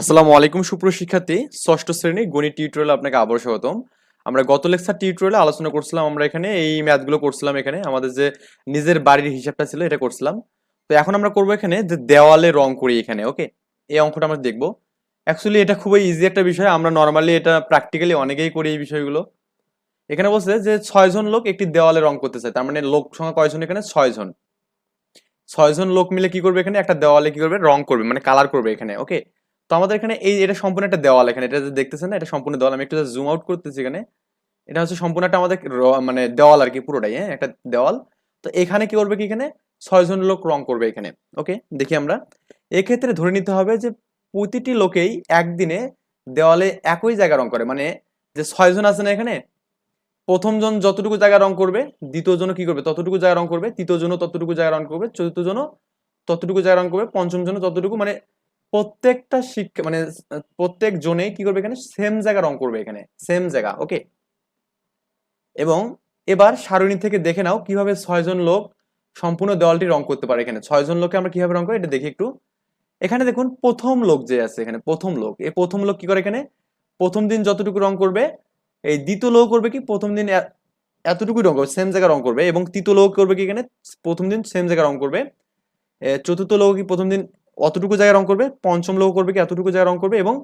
আসসালামু আলাইকুম, সুপ্রিয় শিক্ষার্থী। ষষ্ঠ শ্রেণি গণিত টিউটোরিয়ালে আপনাকে আবার স্বাগতম। আমরা গত লেকচার টিউটোরিয়ালে আলোচনা করছিলাম, আমরা এখানে এই ম্যাথগুলো করছিলাম এখানে। আমাদের যে নিজের বাড়ির হিসাবটা ছিল, এটা করছিলাম। তো এখন আমরা করব এখানে যে দেওয়ালে রং করি এখানে, ওকে? এই অঙ্কটা আমরা দেখব। অ্যাকচুয়ালি এটা খুবই ইজি একটা বিষয়। আমরা নর্মালি এটা প্র্যাকটিক্যালি অনেকেই করি এই বিষয়গুলো। এখানে বলছে যে ছয়জন লোক একটি দেওয়ালে রং করতে চায়। তার মানে লোক সংখ্যা কয়জন এখানে? ছয়জন ছয়জন লোক মিলে কি করবে এখানে? একটা দেওয়ালে কি করবে? রং করবে মানে কালার করবে এখানে, ওকে? তো আমাদের এখানে এই এটা সম্পূর্ণ একটা দেওয়াল এখানে, এটা দেখতেছেন এটা সম্পূর্ণ দেওয়াল, আমি একটু জুম আউট করতেছি এখানে। এটা হচ্ছে সম্পূর্ণ একটা আমাদের মানে দেওয়াল আর কি পুরোটাই হ্যাঁ একটা দেওয়াল। তো এখানে কি করবে কি এখানে? ছয়জন লোক রং করবে এখানে ওকে দেখি আমরা। এক্ষেত্রে ধরে নিতে হবে যে প্রতিটি লোকেই একদিনে দেওয়ালে একই জায়গা রং করে মানে যে ছয়জন আছে না এখানে, প্রথম জন যতটুকু জায়গা রং করবে, দ্বিতীয় জন কি করবে? ততটুকু জায়গা রং করবে, তৃতীয় জন ততটুকু জায়গা রং করবে, চতুর্থ জন ততটুকু জায়গা রং করবে, পঞ্চম জন ততটুকু মানে প্রত্যেকটা শিক্ষা মানে প্রত্যেক জনে কি করবে এখানে? সেম জায়গা রং করবে এখানে। সেম জায়গা ওকে এবং এবার সারণী থেকে দেখে নাও কীভাবে ছয়জন লোক সম্পূর্ণ দেওয়ালটি রং করতে পারে এখানে। ছয়জন লোককে আমরা কীভাবে রং করি? এটা দেখি একটু। এখানে দেখুন, প্রথম লোক যে আছে এখানে, প্রথম লোক। এই প্রথম লোক কি করে এখানে? প্রথম দিন যতটুকু রং করবে, এই দ্বিতীয় লোক করবে কি? প্রথম দিন এতটুকুই রং করবে সেম জায়গা রং করবে। এবং তৃতীয় লোক করবে কি এখানে? প্রথম দিন সেম জায়গা রং করবে। চতুর্থ লোক কি প্রথম দিন অতটুকু জায়গায় রং করবে? পঞ্চম লোক করবে কি এতটুকু জায়গায় রং করবে? এবং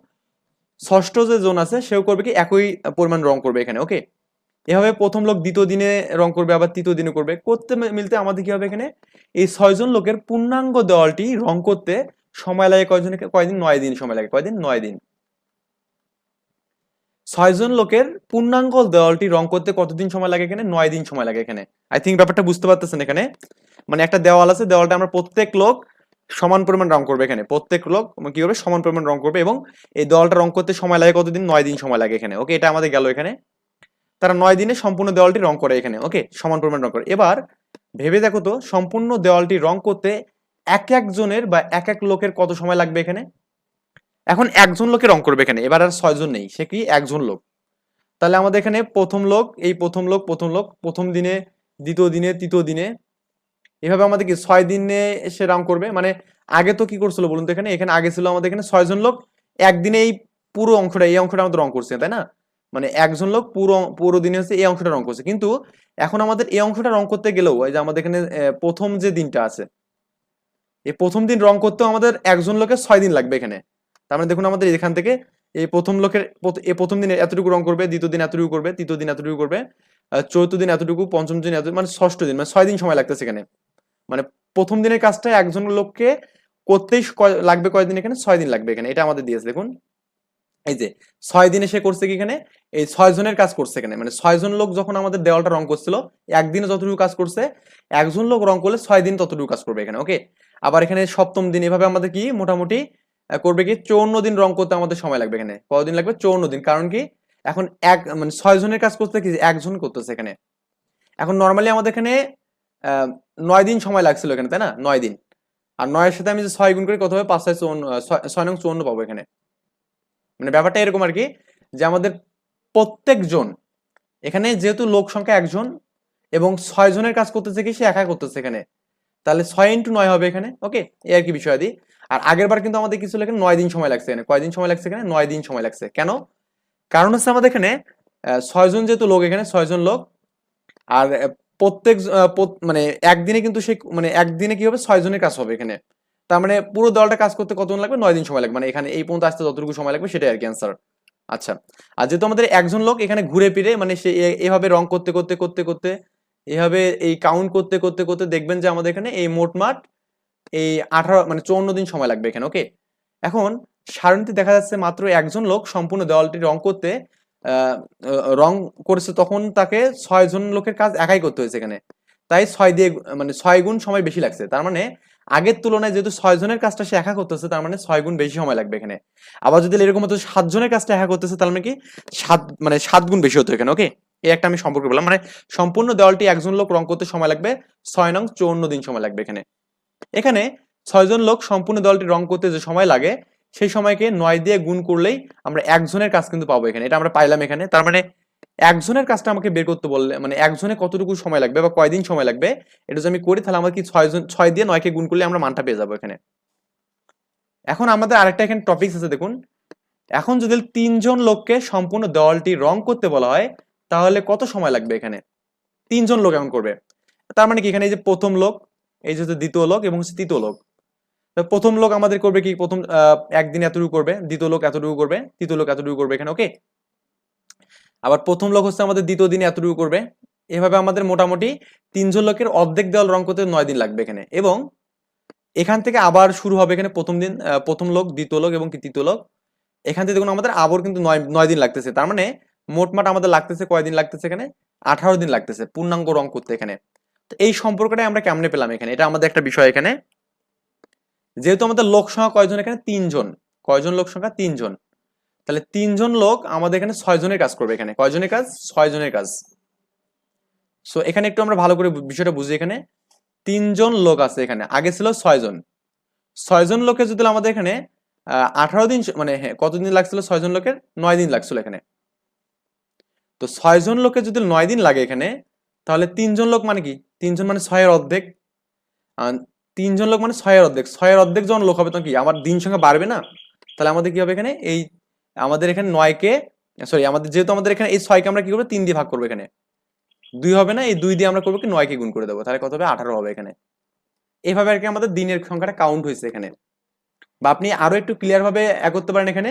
ষষ্ঠ যে জোন আছে, সেও করবে কি একই পরিমাণ রং করবে এখানে ওকে এভাবে প্রথম লোক দ্বিতীয় দিনে রং করবে, আবার তৃতীয় দিনে করবে। করতে মিলতে আমাদের কি হবে এখানে? এই ছয়জন লোকের পূর্ণাঙ্গ দেওয়ালটি রং করতে সময় লাগে কয়জন কয়দিন? নয় দিন সময় লাগে। কয়দিন? নয় দিন। ছয়জন লোকের পূর্ণাঙ্গ দেওয়ালটি রং করতে কতদিন সময় লাগে এখানে? নয় দিন সময় লাগে এখানে। আই থিঙ্ক ব্যাপারটা বুঝতে পারতেছেন এখানে। মানে একটা দেওয়াল আছে, দেওয়ালটা আমরা প্রত্যেক লোক সমান পরিমাণ রং করবে এখানে। প্রত্যেক লোক কি করবে? সমান পরিমাণ রং করবে এবং এই দেওয়ালটা রং করতে সময় লাগে কতদিন? নয় দিন সময় লাগে এখানে। ওকে, এটা আমাদের গেল এখানে। তারা নয় দিনে সম্পূর্ণ দেওয়ালটি রং করে এখানে। ওকে, সমান পরিমাণ রং করে। এবার ভেবে দেখো তো, সম্পূর্ণ দেওয়ালটি রং করতে এক একজনের বা এক এক লোকের কত সময় লাগবে এখানে? এখন একজন লোকে রং করবে এখানে। এবার আর ছয়জন নেই। সে কি? একজন লোক। তাহলে আমাদের এখানে প্রথম লোক, এই প্রথম লোক প্রথম লোক, প্রথম দিনে, দ্বিতীয় দিনে, তৃতীয় দিনে এভাবে আমাদের কি ছয় দিনে সে রং করবে। মানে আগে তো কি করছিল বলুন তো এখানে? এখানে আগে ছিল আমাদের এখানে ছয়জন লোক। একদিনে এই পুরো অংশটা, এই অংশটা আমাদের রং করছে, তাই না? মানে একজন লোক পুরো পুরো দিনে হচ্ছে এই অংশটা রং করছে। কিন্তু এখন আমাদের এই অংশটা রং করতে গেলেও, এই যে আমাদের এখানে প্রথম যে দিনটা আছে, এই প্রথম দিন রং করতেও আমাদের একজন লোকের ছয় দিন লাগবে এখানে। তার মানে দেখুন আমাদের এখান থেকে এই প্রথম লোকের এই প্রথম দিনে এতটুকু রং করবে, দ্বিতীয় দিন এতটুকু করবে, তৃতীয় দিন এতটুকু করবে চতুর্থ দিন এতটুকু, পঞ্চম দিন এত মানে ষষ্ঠ দিন মানে ছয় দিন সময় লাগতেছে এখানে। মানে প্রথম দিনের কাজটা একজন লোককে করতেই লাগবে কয়দিন এখানে? ছয় দিন লাগবে এখানে। এটা আমাদের দিয়েছে, দেখুন। এই যে, ছয় দিনে সে করছে কি এখানে? এই ছয় জনের কাজ করছে এখানে। মানে ছয় জন লোক যখন আমাদের দেওয়ালটা রং করছিল একদিনে যতটুকু কাজ করছে, একজন লোক রং করলে ছয় দিন ততটুকু কাজ করবে এখানে, ওকে? আবার এখানে সপ্তম দিন, এভাবে আমাদের কি মোটামুটি করবে কি? চৌন্ন দিন রং করতে আমাদের সময় লাগবে এখানে। কতদিন লাগবে? চৌন্ন দিন। কারণ কি? এখন এক মানে ছয় জনের কাজ করতে কি? একজন করতেছে এখানে। এখন নর্মালি আমাদের এখানে নয় দিন সময় লাগছিল এখানে তাই না? নয় দিন। আর নয়ের সাথে আমি যে ছয় গুণ করি কত হবে পাঁচ ছয় চুয়ান্ন আহ, ছয়- নং চুয়ান্ন পাবো এখানে। মানে ব্যাপারটা এরকম আর কি যে আমাদের প্রত্যেকজন এখানে যেহেতু লোক সংখ্যা একজন এবং ছয় জনের কাজ করতেছে কি সে একা করতেছে এখানে। তাহলে ছয় ইন্টু নয় হবে এখানে ওকে? এই আর কি বিষয়াদি। আর আগের বার কিন্তু আমাদের কিছু এখানে? নয় দিন সময় লাগছে এখানে। কয়দিন সময় লাগছে এখানে? নয় দিন সময় লাগছে। কেন? কারণ হচ্ছে আমাদের এখানে ছয়জন যেহেতু লোক এখানে ছয়জন লোক আর প্রত্যেক মানে একদিনে কিন্তু সে মানে একদিনে কি হবে? ছয় জনের কাজ হবে এখানে। তার মানে পুরো দলটা কাজ করতে কতদিন লাগবে? নয় দিন সময় লাগবে। মানে এখানে এই পর্যন্ত আসতে যতটুকু সময় লাগবে সেটাই আর কি অ্যান্সার আচ্ছা। আর যেহেতু আমাদের একজন লোক এখানে ঘুরে ফিরে মানে সে এভাবে রং করতে করতে করতে করতে, এভাবে এই কাউন্ট করতে করতে করতে দেখবেন যে আমাদের এখানে এই মোটমাট এই আঠারো মানে চৌন্ন দিন সময় লাগবে এখানে ওকে এখন সারণীতে দেখা যাচ্ছে মাত্র একজন লোক সম্পূর্ণ দেওয়ালটি রং করতে রং করেছে তখন তাকে ছয় জন লোকের কাজ একাই করতে হয়েছে এখানে। তাই ছয় দিয়ে মানে ছয় গুণ সময় বেশি লাগছে। তার মানে আগের তুলনায় যেহেতু ছয় জনের কাজটা সে একা করতেছে তার মানে ছয় গুণ বেশি সময় লাগবে এখানে। আবার যদি এরকম হতো সাত জনের কাজটা একা করতেছে তার মানে কি সাত মানে সাত গুণ বেশি হতো এখানে ওকে এই একটা আমি সম্পর্ক বললাম। মানে সম্পূর্ণ দেওয়ালটি একজন লোক রং করতে সময় লাগবে, ছয় নং চৌন্ন দিন সময় লাগবে এখানে। এখানে ছয়জন লোক সম্পূর্ণ দলটি রং করতে যে সময় লাগে সেই সময়কে নয় দিয়ে গুণ করলেই আমরা একজনের কাজ কিন্তু পাবো এখানে। এটা আমরা পাইলাম এখানে। তার মানে একজনের কাজটা আমাকে বের করতে বললে মানে একজনে কতটুকু সময় লাগবে বা কয়দিন সময় লাগবে, এটা যদি আমি করি, তাহলে আমার কি ছয়জন ছয় দিয়ে নয়কে গুণ করলে আমরা মানটা পেয়ে যাব এখানে। এখন আমাদের আরেকটা এখানে টপিকস আছে, দেখুন। এখন যদি তিনজন লোককে সম্পূর্ণ দেওয়ালটি রং করতে বলা হয়, তাহলে কত সময় লাগবে এখানে? তিনজন লোক এমন করবে। তার মানে কি, এখানে এই যে প্রথম লোক, এই যে দ্বিতীয় লোক এবং হচ্ছে তৃতীয় লোক। প্রথম লোক আমাদের করবে কি? প্রথম একদিন এতটুকু করবে, দ্বিতীয় লোক এতটুকু করবে, তৃতীয় লোক এতটুকু করবে এখানে ওকে আবার প্রথম লোক হচ্ছে আমাদের দ্বিতীয় দিনে এতটুকু করবে। এভাবে আমাদের মোটামুটি তিনজন লোকের অর্ধেক দেওয়াল রং করতে নয় দিন লাগবে এখানে, এবং এখান থেকে আবার শুরু হবে এখানে প্রথম দিন প্রথম লোক, দ্বিতীয় লোক এবং তৃতীয় লোক। এখান থেকে দেখুন আমাদের আবার কিন্তু নয় নয় দিন লাগতেছে, তার মানে মোটমাট আমাদের লাগতেছে কয়দিন লাগতেছে এখানে? আঠারো দিন লাগতেছে, পূর্ণাঙ্গ রং করতে এখানে। তো এই সম্পর্কটাই আমরা কেমনে পেলাম এখানে? এটা আমাদের একটা বিষয় এখানে। যেহেতু আমাদের লোক সংখ্যা কয়জন এখানে? তিনজন। কয়জন লোক সংখ্যা? তিনজন। তাহলে তিনজন লোক আমাদের এখানে ছয় জনের কাজ করবে এখানে। কয়জনের কাজ? ছয় জনের কাজ। সো এখানে একটু আমরা ভালো করে বিষয়টা বুঝি এখানে। তিনজন লোক আছে এখানে। আগে ছিল ছয়জন। ছয়জন লোকের যদি আমাদের এখানে আঠারো দিন মানে হ্যাঁ, কতদিন লাগছিল ছয়জন লোকের? নয় দিন লাগছিল এখানে। তো ছয়জন লোকের যদি নয় দিন লাগে এখানে তাহলে তিনজন লোক মানে কি? তিনজন মানে ছয়ের অর্ধেক। তিনজন লোক মানে ছয়ের অর্ধেক। ছয়ের অর্ধেক যখন লোক হবে তখন কি? আমার দিন সংখ্যা বাড়বে না? তাহলে আমাদের কি হবে এখানে? এই আমাদের এখানে নয়কে সরি আমাদের যেহেতু আমাদের এখানে এই ছয়কে আমরা কি করব? তিন দিয়ে ভাগ করব এখানে। দুই হবে না, এই দুই দিয়ে আমরা করব কি? নয়কে গুণ করে দেবো। তাহলে কত হবে? আঠারো হবে এখানে। এইভাবে আর কি আমাদের দিনের সংখ্যাটা কাউন্ট হয়েছে এখানে। বা আপনি আরও একটু ক্লিয়ার ভাবে এক করতে পারেন এখানে।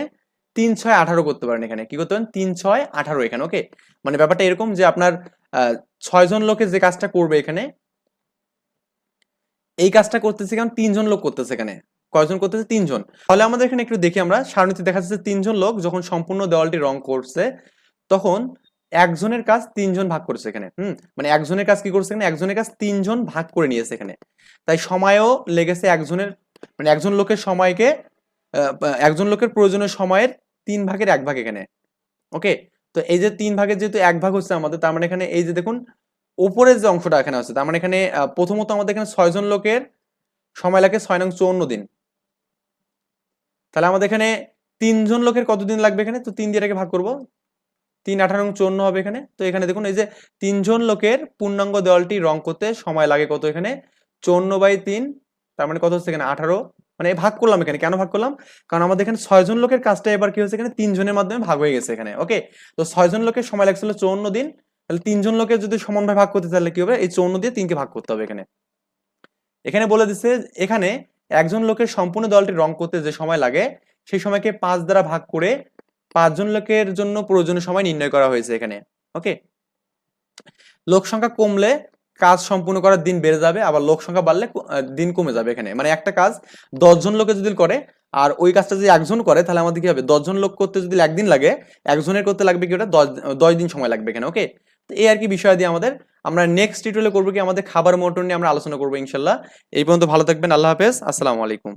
তিন, ছয়, আঠারো করতে পারেন এখানে। কি করতে পারেন? তিন, ছয়, আঠারো এখানে ওকে মানে ব্যাপারটা এরকম যে আপনার ছয়জন লোকে যে কাজটা করবে এখানে এই কাজটা করতেছে কারণ তিনজন লোক করতেছে এখানে। কয়জন করতেছে? তিনজন। তাহলে আমাদের এখানে একটু দেখি আমরা। সারণীতে দেখা যাচ্ছে তিনজন লোক যখন সম্পূর্ণ দেওয়ালটি রং করছে, তখন একজনের কাজ তিনজন ভাগ করছে এখানে। হুম? মানে একজনের কাজ কি করছে এখানে? একজনের কাজ তিনজন ভাগ করে নিয়েছে এখানে। তাই সময়ও লেগেছে একজনের মানে একজন লোকের সময়কে একজন লোকের প্রয়োজনীয় সময়ের তিন ভাগের এক ভাগ এখানে। ওকে তো এই যে তিন ভাগের যেহেতু এক ভাগ হচ্ছে আমাদের, তার মানে এখানে এই যে দেখুন উপরের যে অংশটা এখানে আছে, তার মানে এখানে প্রথমত আমাদের এখানে ছয়জন লোকের সময় লাগে ছয় নং চৌন্ন দিন। তাহলে আমাদের এখানে তিনজন লোকের কতদিন লাগবে এখানে? তো তিন দিয়ে ভাগ করব। তিন আঠারো নং চুয়ান্ন হবে এখানে। তো এখানে দেখুন, এই যে তিনজন লোকের পূর্ণাঙ্গ দেওয়ালটি রং করতে সময় লাগে কত এখানে? চৌন্ন বাই তিন, তার মানে কত হচ্ছে এখানে? আঠারো। মানে ভাগ করলাম এখানে। কেন ভাগ করলাম? কারণ আমাদের এখানে ছয়জন লোকের কাজটা এবার কি হচ্ছে এখানে? তিনজনের মাধ্যমে ভাগ হয়ে গেছে এখানে। ওকে? তো ছয়জন লোকের সময় লাগছিল চৌন্ন দিন। তাহলে তিনজন লোকের যদি সমানভাবে ভাগ করতে, তাহলে কি হবে? এই চৌন্ন দিয়ে তিনকে ভাগ করতে হবে এখানে। এখানে বলে দিচ্ছে এখানে একজন লোকের সম্পূর্ণ দলটি রং করতে যে সময় লাগে, সেই সময়কে পাঁচ দ্বারা ভাগ করে পাঁচজন লোকের জন্য প্রয়োজনীয় সময় নির্ণয় করা হয়েছে এখানে। ওকে? লোক সংখ্যা কমলে কাজ সম্পূর্ণ করার দিন বেড়ে যাবে, আবার লোক সংখ্যা বাড়লে দিন কমে যাবে এখানে। মানে একটা কাজ দশজন লোকে যদি করে, আর ওই কাজটা যদি একজন করে, তাহলে আমাদের কি হবে? দশজন লোক করতে যদি একদিন লাগে, একজনের করতে লাগবে কি ওটা? দশ দিন সময় লাগবে এখানে, ওকে? এই আর কি বিষয় দিয়ে আমাদের। আমরা নেক্সট টিউটোরিয়ালে করব কি? আমাদের খাবার মোটর নিয়ে আমরা আলোচনা করব ইনশাল্লাহ। এই পর্যন্ত ভালো থাকবেন, আল্লাহ হাফেজ। আসসালামু আলাইকুম।